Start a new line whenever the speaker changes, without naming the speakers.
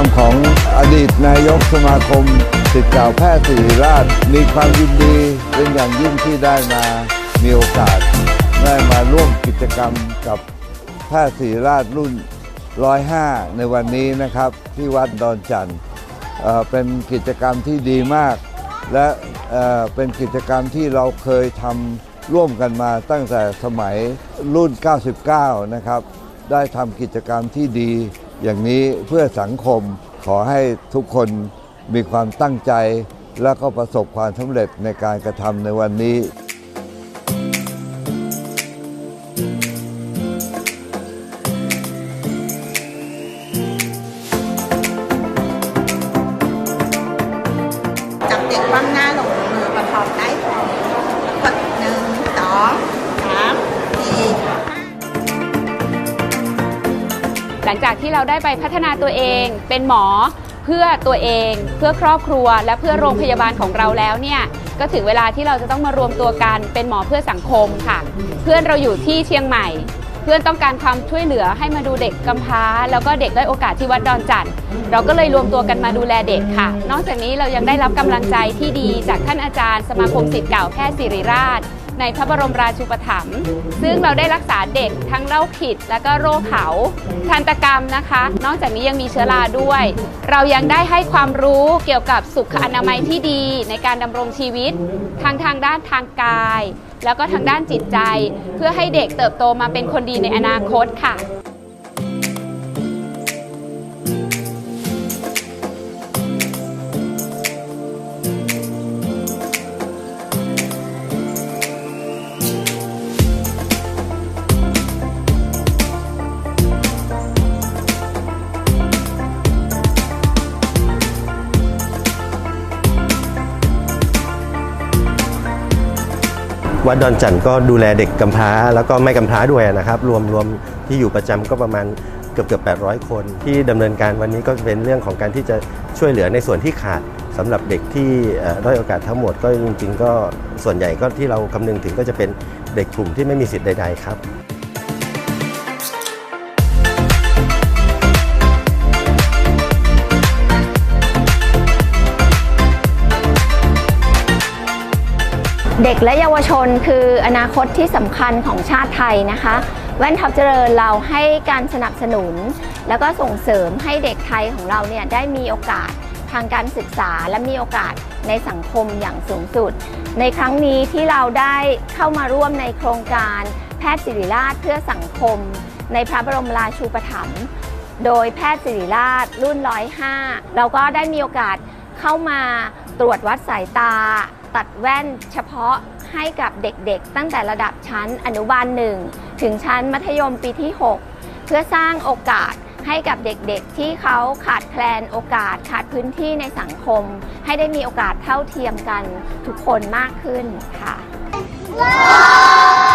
ามของอดีตนายกสมาคมศิษย์เก่าแพทย์ศิริราช มีความยินดีเป็นอย่างยิ่งที่ได้มามีโอกาส ได้มาร่วมกิจกรรมกับแพทย์ศิริราชรุ่น 105 ในวันนี้นะครับ ที่วัดดอนจันทร์เป็นกิจกรรมที่ดีมาก และเเป็นกิจกรรมที่เราเคยทำร่วมกันมาตั้งแต่สมัยรุ่น 99 นะครับ ได้ทำกิจกรรมที่ดี อย่างนี้เพื่อสังคมขอให้ทุกคนมีความตั้งใจ และก็ประสบความสำเร็จในการกระทำในวันนี้
ลัง
จากที่เราได้ไปพัฒนาตัวเอง เป็นหมอเพื่อตัวเอง เพื่อครอบครัว และเพื่อโรงพยาบาลของเราแล้วเนี่ยก็ถึงเวลาที่เราจะต้องมารวมตัวกันเป็นหมอเพื่อสังคมค่ะ เพื่อนเราอยู่ที่เชียงใหม่ เพื่อนต้องการความช่วยเหลือให้มาดูเด็กกำพร้า แล้วก็เด็กด้อยโอกาสที่วัดดอนจันทร์เราก็เลยรวมตัวกันมาดูแลเด็กค่ะ นอกจากนี้เรายังได้รับกำลังใจที่ดีจากท่านอาจารย์ สมาคมศิษย์เก่าแพทย์ศิริราช ในพระบรมราชูปถัมภ์ซึ่งเราได้รักษาเด็กทั้งโรคขิดและก็โรคเขาทันตกรรมนะคะ นอกจากนี้ยังมีเชื้อราด้วย เรายังได้ให้ความรู้เกี่ยวกับสุขอนามัยที่ดีในการดำรงชีวิตทางทางด้านทางกาย แล้วก็ทางด้านจิตใจ เพื่อให้เด็กเติบโตมาเป็นคนดีในอนาคตค่ะ
วัดดอนจันทร์ก็ดูแลเด็กกำพร้า แล้วก็ไม่กำพร้าด้วยนะครับ รวมรวมที่อยู่ประจำก็ประมาณเกือบเกือบ800 คน ที่ดำเนินการวันนี้ก็เป็นเรื่องของการที่จะช่วยเหลือในส่วนที่ขาดสำหรับเด็กที่ด้อยโอกาสทั้งหมดก็จริง ๆ ก็ส่วนใหญ่ก็ที่เราคำนึงถึงก็จะเป็นเด็กกลุ่มที่ไม่มีสิทธิ์ใด ๆ ครับ
เด็กและเยาวชนคืออนาคตที่สำคัญของชาติไทยนะคะ แว่นทับเจริญเราให้การสนับสนุน แล้วก็ส่งเสริมให้เด็กไทยของเราเนี่ยได้มีโอกาสทางการศึกษาและมีโอกาสในสังคมอย่างสูงสุด ในครั้งนี้ที่เราได้เข้ามาร่วมในโครงการแพทย์ศิริราชเพื่อสังคม ในพระบรมราชูปถัมภ์โดยแพทย์ศิริราชรุ่น105เราก็ได้มีโอกาสเข้ามาตรวจวัดสายตา ตัดแว่นเฉพาะให้กับเด็กๆ ตั้งแต่ระดับชั้นอนุบาลหนึ่งถึงชั้นมัธยมปีที่ 6 เพื่อสร้างโอกาสให้กับเด็กๆ ที่เขาขาดแคลนโอกาสขาดพื้นที่ในสังคม ให้ได้มีโอกาสเท่าเทียมกันทุกคนมากขึ้นค่ะ
wow!